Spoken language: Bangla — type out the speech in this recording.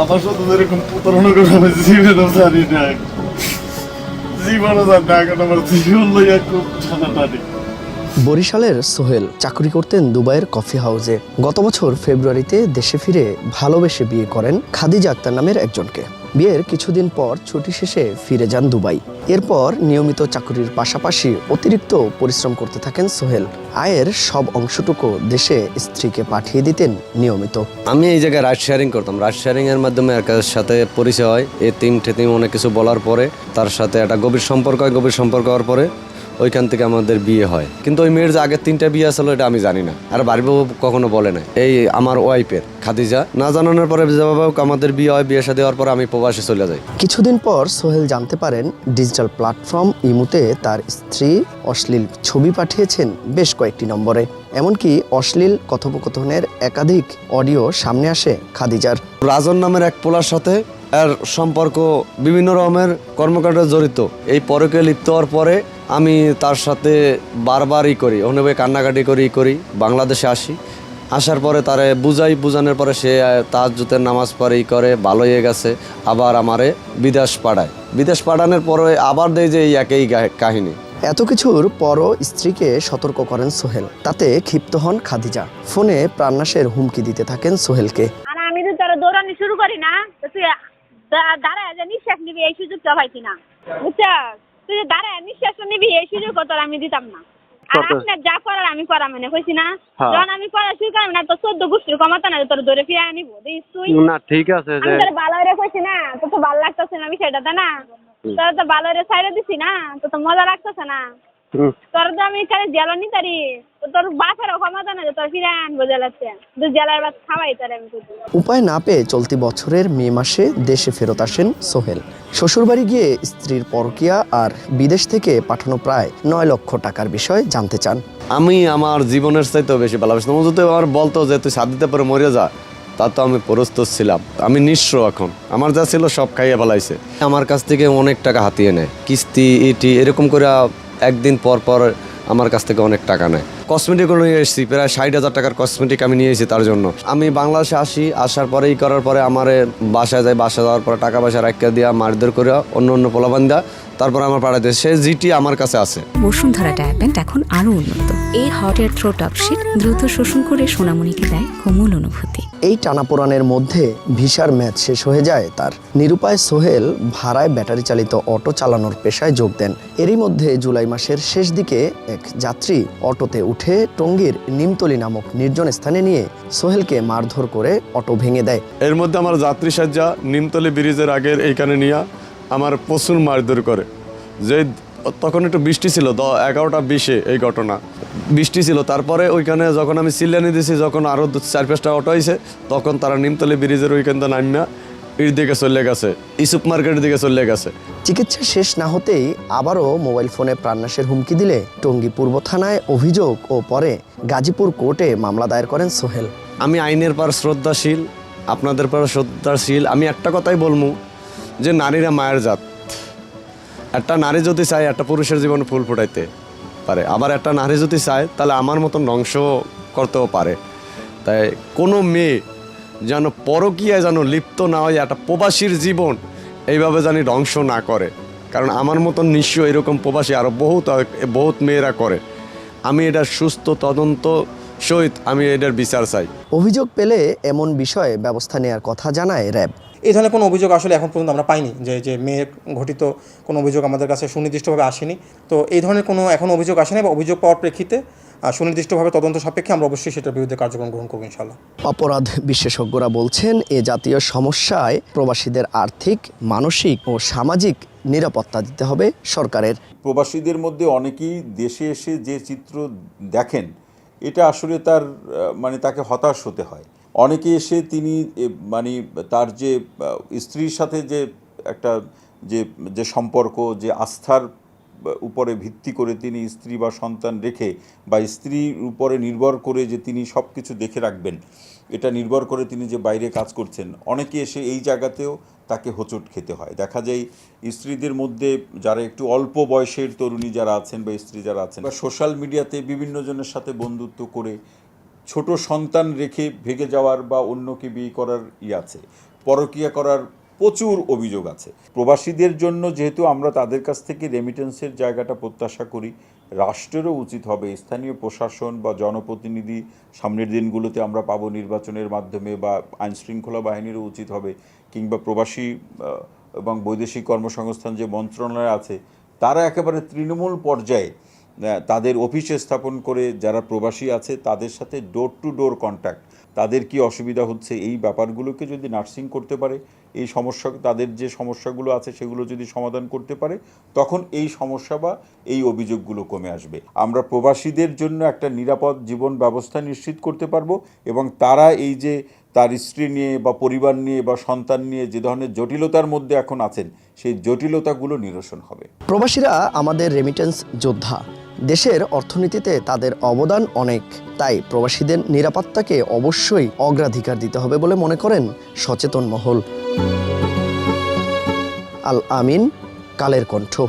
আমার সাথে যেরকম প্রতারণা করে আমি জীবনও জানি না জীবনও জানি না এখন আমার জীবন লইয়া খুব টানাটানি বরিশালের সোহেল চাকরি করতেন দুবাইয়ের কফি হাউসে। গত বছর ফেব্রুয়ারিতে দেশে ফিরে ভালোবেসে বিয়ে করেন খাদিজা আক্তার নামের একজনকে। বিয়ের কিছুদিন পর ছুটি শেষে ফিরে যান দুবাই। এরপর নিয়মিত চাকরির পাশাপাশি অতিরিক্ত পরিশ্রম করতে থাকেন সোহেল। আয়ের সব অংশটুকু দেশে স্ত্রীকে পাঠিয়ে দিতেন নিয়মিত। আমি এই জায়গায় রাইড শেয়ারিং করতাম। রাইড শেয়ারিং এর মাধ্যমে এর সাথে পরিচয় হয়। এ তিম ঠেতিম অনেক কিছু বলার পরে, তার সাথে একটা গভীর সম্পর্ক হয়। গভীর সম্পর্ক হওয়ার পরে ওইখান থেকে আমাদের বিয়ে হয়। কিন্তু ওই মেয়ের যে আগের তিনটা বিয়ে আসলো এটা আমি জানি না। আর বাড়ি বাবু কখনো বলে না এই আমার ওয়াইফের খাদিজা। না জানানোর পরে যেভাবে আমাদের বিয়ে হয় বিয়ে সাথে হওয়ার পরে আমি প্রবাসে চলে যাই। কিছুদিন পর সোহেল জানতে পারেন ডিজিটাল প্ল্যাটফর্ম ইমুতে তার স্ত্রী অশ্লীল ছবি পাঠিয়েছেন বেশ কয়েকটি নম্বরে। এমনকি অশ্লীল কথোপকথনের একাধিক অডিও সামনে আসে খাদিজার। রাজন নামের এক পোলার সাথে এর সম্পর্ক বিভিন্ন রকমের কর্মকাণ্ডে জড়িত। এই পরকে লিপ্ত হওয়ার পরে আমি তার সাথে বারবারই করি অনুভবে কান্নাকাটি করি ই করি বাংলাদেশে আসি। আসার পরে তারে বুঝাই বুঝানোর পরে সে তার জুতের নামাজ পড়ে ই করে ভালো হয়ে গেছে আবার আমারে বিদেশ পাঠায়। বিদেশ পাঠানোর পরে আবার দেয় যে এই একই কাহিনী। এত কিছুর পরও স্ত্রীকে সতর্ক করেন সোহেল তাতে ক্ষিপ্ত হন খাদিজা। ফোনে প্রাণনাশের হুমকি দিতে থাকেন সোহেলকে। আর আমি তোরা দৌড়ানি শুরু করি না তো দাঁড়ায় যে নিঃশ্বাস নিবি এই সুযোগটা পাইছি না বুঝছস তুই যে দাঁড়ায় নিঃশ্বাস নিবি এই সুযোগ তোর আমি দিতাম না। আর আপনার যা করার আমি করা মানে কইছি না? যখন আমি করা শুরু করলাম না তো চোদ্দ গোষ্ঠীর ক্ষমতা না তোর ধরে ফিরে আনিব তুই? না ঠিক আছে যে আমি তোর ভালো কইছি না তো তো ভালো লাগতেছে না বিষয়টাতে না। তোর তো ভালো করে সাইডে দিছি না তো তো মজা লাগতেছে না। তোর তো আমি খালি জেলো নি তারি তোর বাপেরও ক্ষমতা না তোর ফিরে আনব জেলাতে তুই জেলার বাদ খাওয়াই তোর আমি উপায় না পেয়ে চলতি বছরের মে মাসে দেশে ফেরত আসেন সোহেল। শ্বশুরবাড়ি গিয়ে স্ত্রীর পরকিয়া আর বিদেশ থেকে পাঠানো প্রায় নয় লক্ষ টাকার বিষয় জানতে চান। আমি আমার জীবনের চাইতেও বেশি ভালোবাসতাম। ও যদি আমার বলতো যে তুই সাথ দিতে পারে মরে যা তা তো আমি প্রস্তুত ছিলাম। আমি নিঃস্ব এখন। আমার যা ছিল সব খাইয়ে ফেলাইছে। আমার কাছ থেকে অনেক টাকা হাতিয়ে নেয়। কিস্তি ইটি এরকম করে একদিন পর পর আমার কাছ থেকে অনেক টাকা নেয়। কসমেটিকও নিয়ে এসেছি, প্রায় ষাট হাজার টাকার কসমেটিক আমি নিয়ে এসেছি তার জন্য। আমি বাংলাদেশে আসি, আসার পরে ই করার পরে আমার বাসায় যাই বাসা যাওয়ার পরে টাকা পয়সা রাখিয়া দিয়া মারধর করে অন্য অন্য পোলাবান দেওয়া তারপর আমার পাড়াতে সে জিটি আমার কাছে আছে। বসুন্ধরা ট্যাপেন্ট এখন আরও উন্নত। এই হট এয়ার থ্রো টপশিট দ্রুত শোষণ করে সোনামণিকে দেয় কোমল অনুভূতি। এই টানাপোড়ানের মধ্যে ভিসার ম্যাচ শেষ হয়ে যায় তার। নিরুপায় সোহেল ভাড়ায় ব্যাটারি চালিত অটো চালানোর পেশায় যোগ দেন। এরই মধ্যে জুলাই মাসের শেষ দিকে এক যাত্রী অটোতে উঠে টঙ্গীর নিমতলি নামক নির্জন স্থানে নিয়ে সোহেলকে মারধর করে অটো ভেঙে দেয়। এর মধ্যে আমার যাত্রী সাজ্জা নিমতলি ব্রিজের আগের এইখানে নিয়ে আমার প্রচুর মারধর করে। যে তখন একটু বৃষ্টি ছিল দ এগারোটা বিশে এই ঘটনা। বৃষ্টি ছিল তারপরে ওইখানে যখন আমি সিল্লানি দিছি যখন আরও চার পাঁচটা অটো হয়েছে তখন তারা নিমতলি ব্রিজের ওইখান ওইখানটা নামিয়া এর দিকে চলে গেছে ইসুপ মার্কেটের দিকে চলে গেছে। চিকিৎসা শেষ না হতেই আবারও মোবাইল ফোনে প্রাণনাশের হুমকি দিলে টঙ্গী পূর্ব থানায় অভিযোগ ও পরে গাজীপুর কোর্টে মামলা দায়ের করেন সোহেল। আমি আইনের পর শ্রদ্ধাশীল আপনাদের পর শ্রদ্ধাশীল আমি একটা কথাই বলব যে নারীরা মায়ের জাত। একটা নারী যদি চায় একটা পুরুষের জীবনে ফুল ফুটাইতে পারে। আবার একটা নারী যদি চায়, তাহলে আমার মতন ধ্বংস করতেও পারে। তাই কোনো মেয়ে যেন পরকীয়ায় যেন লিপ্ত না হয় একটা প্রবাসীর জীবন এইভাবে জানি ধ্বংস না করে। কারণ আমার মতন নিঃস্ব এরকম প্রবাসী আরও বহুত বহুত মেয়েরা করে। আমি এটার সুস্থ তদন্ত সহিত আমি এটার বিচার চাই। অভিযোগ পেলে এমন বিষয়ে ব্যবস্থা নেওয়ার কথা জানায় র্যাব। এই ধরনের কোনো অভিযোগ আসলে এখন পর্যন্ত আমরা পাইনি যে যে মেয়ে ঘটিত কোনো অভিযোগ আমাদের কাছে সুনির্দিষ্টভাবে আসেনি। তো এই ধরনের কোনো এখন অভিযোগ আসেনি বা অভিযোগ পাওয়ার প্রেক্ষিতে সুনির্দিষ্টভাবে তদন্ত সাপেক্ষে আমরা অবশ্যই সেটার বিরুদ্ধে কার্যক্রম গ্রহণ করব ইনশাল্লাহ অপরাধ বিশেষজ্ঞরা বলছেন এ জাতীয় সমস্যায় প্রবাসীদের আর্থিক মানসিক ও সামাজিক নিরাপত্তা দিতে হবে সরকারের। প্রবাসীদের মধ্যে অনেকেই দেশে এসে যে চিত্র দেখেন এটা আসলে তার মানে তাকে হতাশ হতে হয়। অনেকে এসে তিনি মানে তার যে স্ত্রীর সাথে যে একটা যে যে সম্পর্ক, যে আস্থার উপরে ভিত্তি করে তিনি স্ত্রী বা সন্তান রেখে বা স্ত্রীর উপরে নির্ভর করে যে তিনি সব কিছু দেখে রাখবেন, এটা নির্ভর করে তিনি যে বাইরে কাজ করছেন, অনেকে এসে এই জায়গাতেও তাকে হোঁচট খেতে হয়। দেখা যায় স্ত্রীদের মধ্যে যারা একটু অল্প বয়সের তরুণী যারা আছেন বা স্ত্রী যারা আছেন বা সোশ্যাল মিডিয়াতে বিভিন্ন জনের সাথে বন্ধুত্ব করে ছোট সন্তান রেখে ভেগে যাওয়ার বা অন্যকে বিয়ে করার ই আছে, পরকীয়া করার প্রচুর অভিযোগ আছে। প্রবাসীদের জন্য যেহেতু আমরা তাদের কাছ থেকে রেমিটেন্সের জায়গাটা প্রত্যাশা করি, রাষ্ট্রেরও উচিত হবে, স্থানীয় প্রশাসন বা জনপ্রতিনিধি সামনের দিনগুলোতে আমরা পাবো নির্বাচনের মাধ্যমে বা আইনশৃঙ্খলা বাহিনীরও উচিত হবে, কিংবা প্রবাসী এবং বৈদেশিক কর্মসংস্থান যে মন্ত্রণালয় আছে, তারা একেবারে তৃণমূল পর্যায়ে তাদের অফিসে স্থাপন করে যারা প্রবাসী আছে, তাদের সাথে ডোর টু ডোর কন্ট্যাক্ট তাদের কি অসুবিধা হচ্ছে? এই ব্যাপারগুলোকে যদি নার্সিং করতে পারে, এই সমস্যা, তাদের যে সমস্যাগুলো আছে, সেগুলো যদি সমাধান করতে পারে, তখন এই সমস্যা বা এই অভিযোগগুলো কমে আসবে। আমরা প্রবাসীদের জন্য একটা নিরাপদ জীবন ব্যবস্থা নিশ্চিত করতে পারব এবং তারা এই যে তার স্ত্রী নিয়ে বা পরিবার নিয়ে বা সন্তান নিয়ে যে ধরনের জটিলতার মধ্যে এখন আছেন, সেই জটিলতাগুলো নিরসন হবে। প্রবাসীরা আমাদের রেমিটেন্স যোদ্ধা। দেশের অর্থনীতিতে তাদের অবদান অনেক, তাই প্রবাসীদের নিরাপত্তাকে অবশ্যই অগ্রাধিকার দিতে হবে বলে মনে করেন সচেতন মহল। আল আমিন, কালের কণ্ঠ।